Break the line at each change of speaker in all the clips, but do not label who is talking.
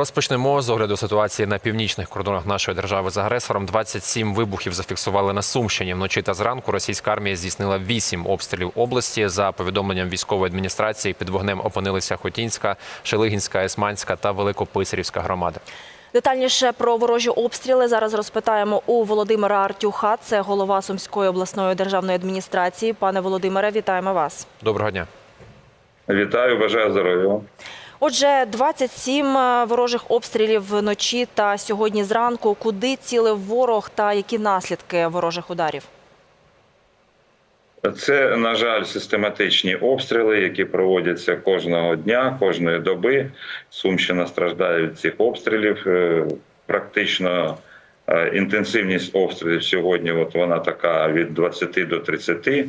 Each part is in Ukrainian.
Розпочнемо з огляду ситуації на північних кордонах нашої держави з агресором. 27 вибухів зафіксували на Сумщині. Вночі та зранку російська армія здійснила 8 обстрілів області. За повідомленням військової адміністрації під вогнем опинилися Хотінська, Шелигінська, Есманська та Великописарівська громади.
Детальніше про ворожі обстріли зараз розпитаємо у Володимира Артюха. Це голова Сумської обласної державної адміністрації. Пане Володимире, вітаємо вас.
Доброго дня.
Вітаю, бажаю здоров'я.
Отже, 27 ворожих обстрілів вночі та сьогодні зранку. Куди цілив ворог та які наслідки ворожих ударів?
Це, на жаль, систематичні обстріли, які проводяться кожного дня, кожної доби. Сумщина страждає від цих обстрілів. Е, Практично е, інтенсивність обстрілів сьогодні. От вона така від 20 до 30 е,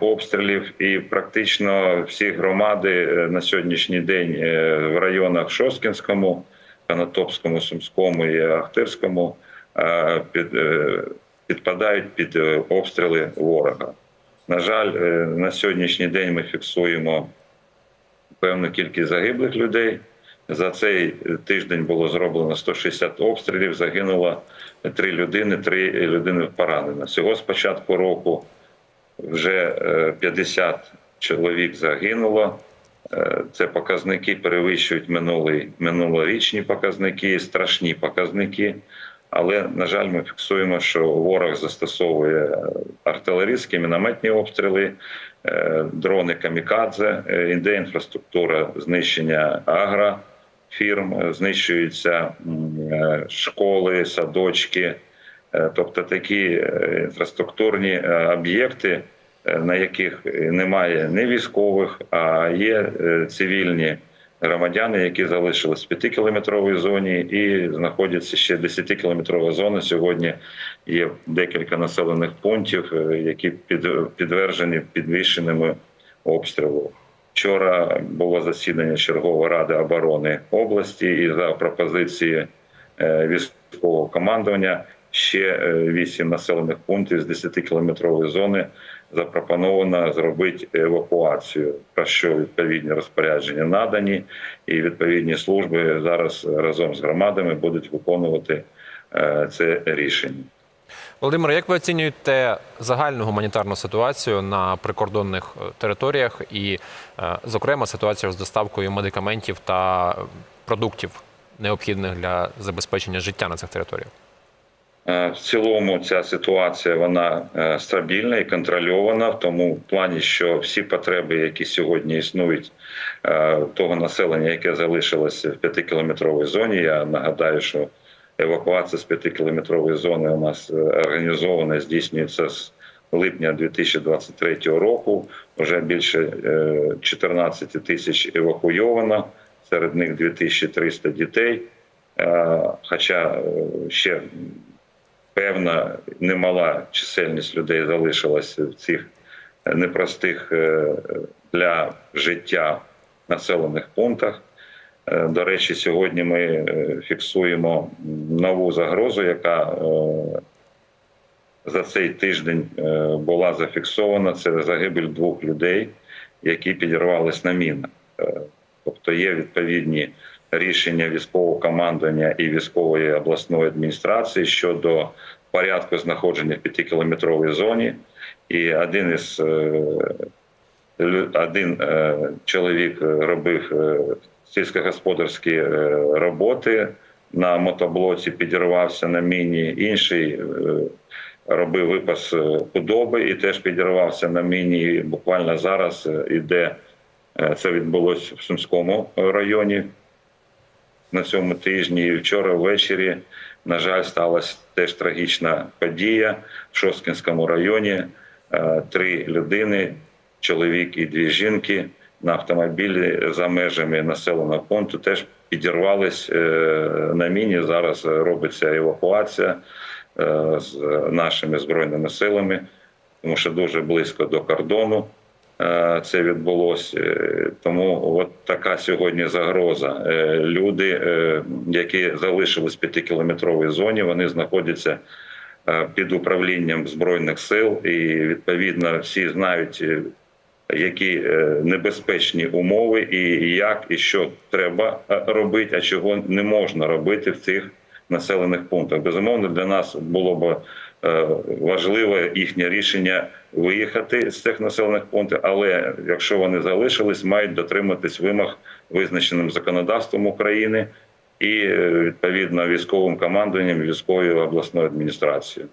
обстрілів, і практично всі громади е, на сьогоднішній день е, в районах Шосткінському, Канатопському, Сумському і Ахтирському е, під, е, підпадають під е, обстріли ворога. На жаль, е, на сьогоднішній день ми фіксуємо певну кількість загиблих людей. За цей тиждень було зроблено 160 обстрілів. Загинуло три людини, три людини поранено. Всього з початку року вже е, 50 чоловік загинуло. Е, Це показники перевищують минулий, минулорічні показники, страшні показники. Але на жаль, ми фіксуємо, що ворог застосовує е, артилерійські мінометні обстріли, е, дрони камікадзе, е, іде інфраструктура знищення агрофірм, е, знищуються е, школи, садочки, Е, тобто такі е, інфраструктурні е, об'єкти, е, на яких немає не військових, а є е, цивільні громадяни, які залишились в 5-кілометровій зоні і знаходяться ще 10-кілометрова зона. Сьогодні є декілька населених пунктів, е, які під, підтверджені підвищеними обстрілу. Вчора було засідання чергової ради оборони області, і за пропозиції е, військового командування ще е, вісім населених пунктів з 10-кілометрової зони запропоновано зробити евакуацію, про що відповідні розпорядження надані, і відповідні служби зараз разом з громадами будуть виконувати е, це рішення.
Володимире, як ви оцінюєте загальну гуманітарну ситуацію на прикордонних е, територіях і, зокрема, ситуацію з доставкою медикаментів та продуктів, необхідних для забезпечення життя на цих територіях?
Е, В цілому ця ситуація вона е, стабільна і контрольована в тому плані, що всі потреби, які сьогодні існують е, того населення, яке залишилося в п'ятикілометровій зоні. Я нагадаю, що евакуація з п'ятикілометрової зони у нас організована здійснюється з липня 2023 року. Вже більше е, 14 тисяч евакуйовано, серед них 2300 дітей. Хоча ще певна немала чисельність людей залишилася в цих непростих е, для життя населених пунктах. Е, До речі, сьогодні ми е, фіксуємо нову загрозу, яка е, за цей тиждень е, була зафіксована. Це загибель двох людей, які підірвались на мінах. Е, Тобто є відповідні рішення військового командування і військової обласної адміністрації щодо порядку знаходження в п'ятикілометровій зоні. І один із е, один е, чоловік робив е, сільськогосподарські роботи на мотоблоці, підірвався на міні. Інший робив випас худоби і теж підірвався на міні. Буквально зараз іде це відбулося в Сумському районі на цьому тижні. І вчора ввечері, на жаль, сталася теж трагічна подія в Шосткінському районі. Е, Три людини, чоловік і дві жінки на автомобілі за межами населеного пункту теж підірвались е, на міні. Зараз робиться евакуація е, з нашими збройними силами, тому що дуже близько до кордону це відбулося. Е, Тому от така сьогодні загроза. Е, Люди, е, які залишились в п'ятикілометровій зоні, вони знаходяться е, під управлінням збройних сил, і відповідно всі знають. е, які е, небезпечні умови, і як і що треба е, робити, а чого не можна робити в цих населених пунктах. Безумовно, для нас було б е, важливе їхнє рішення виїхати з цих населених пунктів, але якщо вони залишились, мають дотриматись вимог, визначеним законодавством України і е, відповідно військовим командуванням військової обласної адміністрації.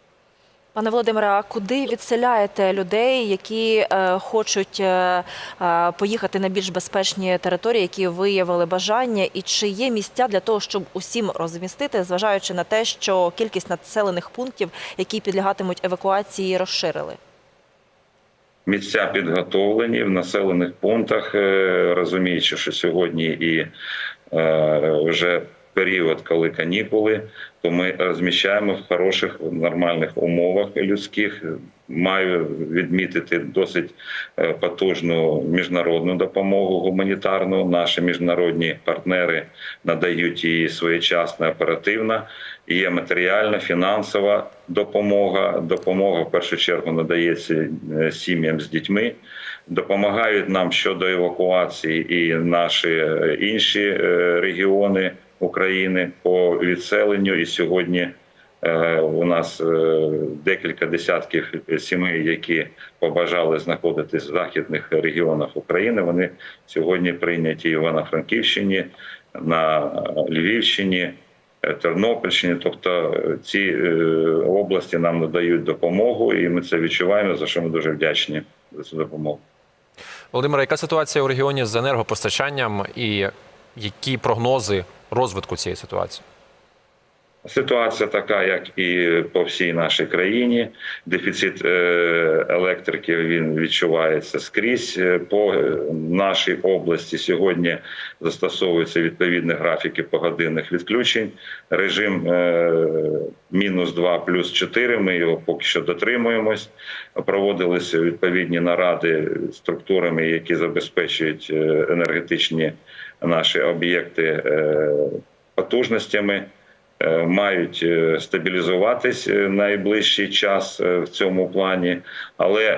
Пане Володимире, а куди відселяєте людей, які е, хочуть е, е, поїхати на більш безпечні території, які виявили бажання, і чи є місця для того, щоб усім розмістити, зважаючи на те, що кількість населених пунктів, які підлягатимуть евакуації, розширили?
Місця підготовлені в населених пунктах, е, розуміючи, що сьогодні і е, вже період, коли канікули, то ми розміщаємо в хороших нормальних умовах людських. Маю відмітити досить е, потужну міжнародну допомогу гуманітарну. Наші міжнародні партнери надають її своєчасно, оперативно. Є матеріальна, фінансова допомога. Допомога в першу чергу надається е, сім'ям з дітьми. Допомагають нам щодо евакуації і наші е, інші е, регіони України по відселенню. І сьогодні е, у нас е, декілька десятків сімей, які побажали знаходитись в західних регіонах України. Вони сьогодні прийняті Івано-Франківщині, на Львівщині. е, Тернопільщині, тобто ці області нам надають допомогу, і ми це відчуваємо. За що ми дуже вдячні за цю допомогу.
Володимире, яка ситуація у регіоні з енергопостачанням і які прогнози розвитку цієї ситуації?
Ситуація така, як і по всій нашій країні. Дефіцит е, електрики він відчувається скрізь Е, по нашій області. Сьогодні застосовуються відповідні графіки погодинних відключень. Режим е, мінус 2 плюс 4, Ми його поки що дотримуємось. Проводилися відповідні наради структурами, які забезпечують енергетичні наші об'єкти е, потужностями е, мають е, стабілізуватись найближчий час в цьому плані, але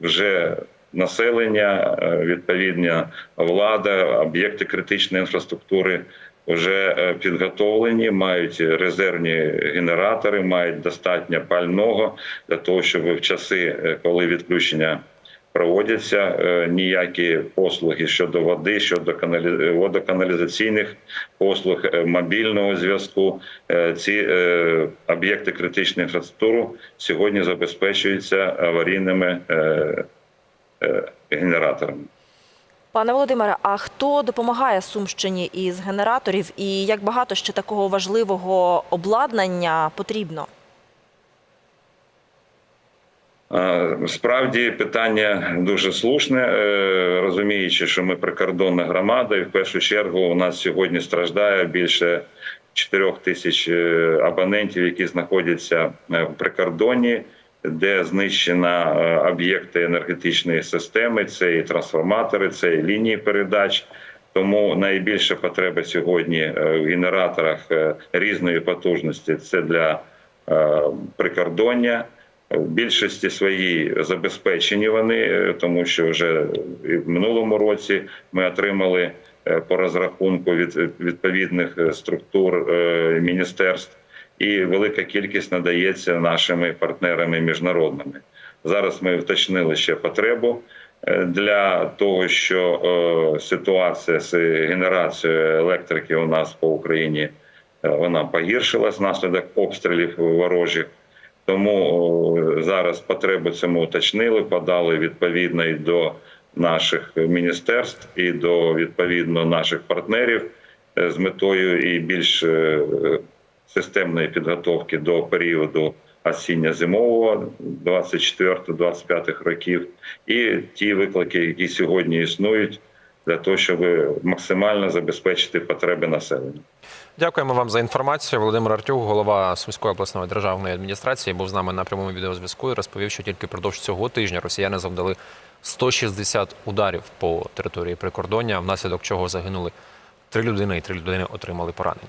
вже населення, відповідна влада, об'єкти критичної інфраструктури вже підготовлені, мають резервні генератори, мають достатньо пального для того, щоб в часи, коли відключення проводяться е, ніякі послуги щодо води, щодо каналі- водоканалізаційних послуг, е, мобільного зв'язку. Е, Ці об'єкти критичної інфраструктури сьогодні забезпечуються аварійними генераторами.
Пане Володимире, а хто допомагає Сумщині із генераторів, і як багато ще такого важливого обладнання потрібно?
Справді питання дуже слушне, е, розуміючи, що ми прикордонна громада, і в першу чергу у нас сьогодні страждає більше 4 тисяч е, абонентів, які знаходяться е, в прикордонні, де знищена е, об'єкти енергетичної системи. Це і трансформатори, це і лінії передач. Тому найбільша потреба сьогодні в генераторах різної потужності це для прикордоння. В більшості своїй забезпечені вони, е, тому що вже в минулому році ми отримали е, по розрахунку від відповідних е, структур міністерств, і велика кількість надається нашими партнерами міжнародними. Зараз ми вточнили ще потребу для того, що ситуація з генерацією електрики у нас по Україні вона погіршилась внаслідок обстрілів ворожих. Тому зараз потребу цьому уточнили, подали відповідно і до наших міністерств і до відповідно наших партнерів е, з метою і більш е, системної підготовки до періоду осінньо-зимового 24-25 років, і ті виклики, які сьогодні існують, для того, щоб максимально забезпечити потреби населення.
Дякуємо вам за інформацію. Володимир Артюк, голова Сумської обласної державної адміністрації, був з нами на прямому відеозв'язку і розповів, що тільки впродовж цього тижня росіяни завдали 160 ударів по території прикордоння, внаслідок чого загинули три людини, і три людини отримали поранення.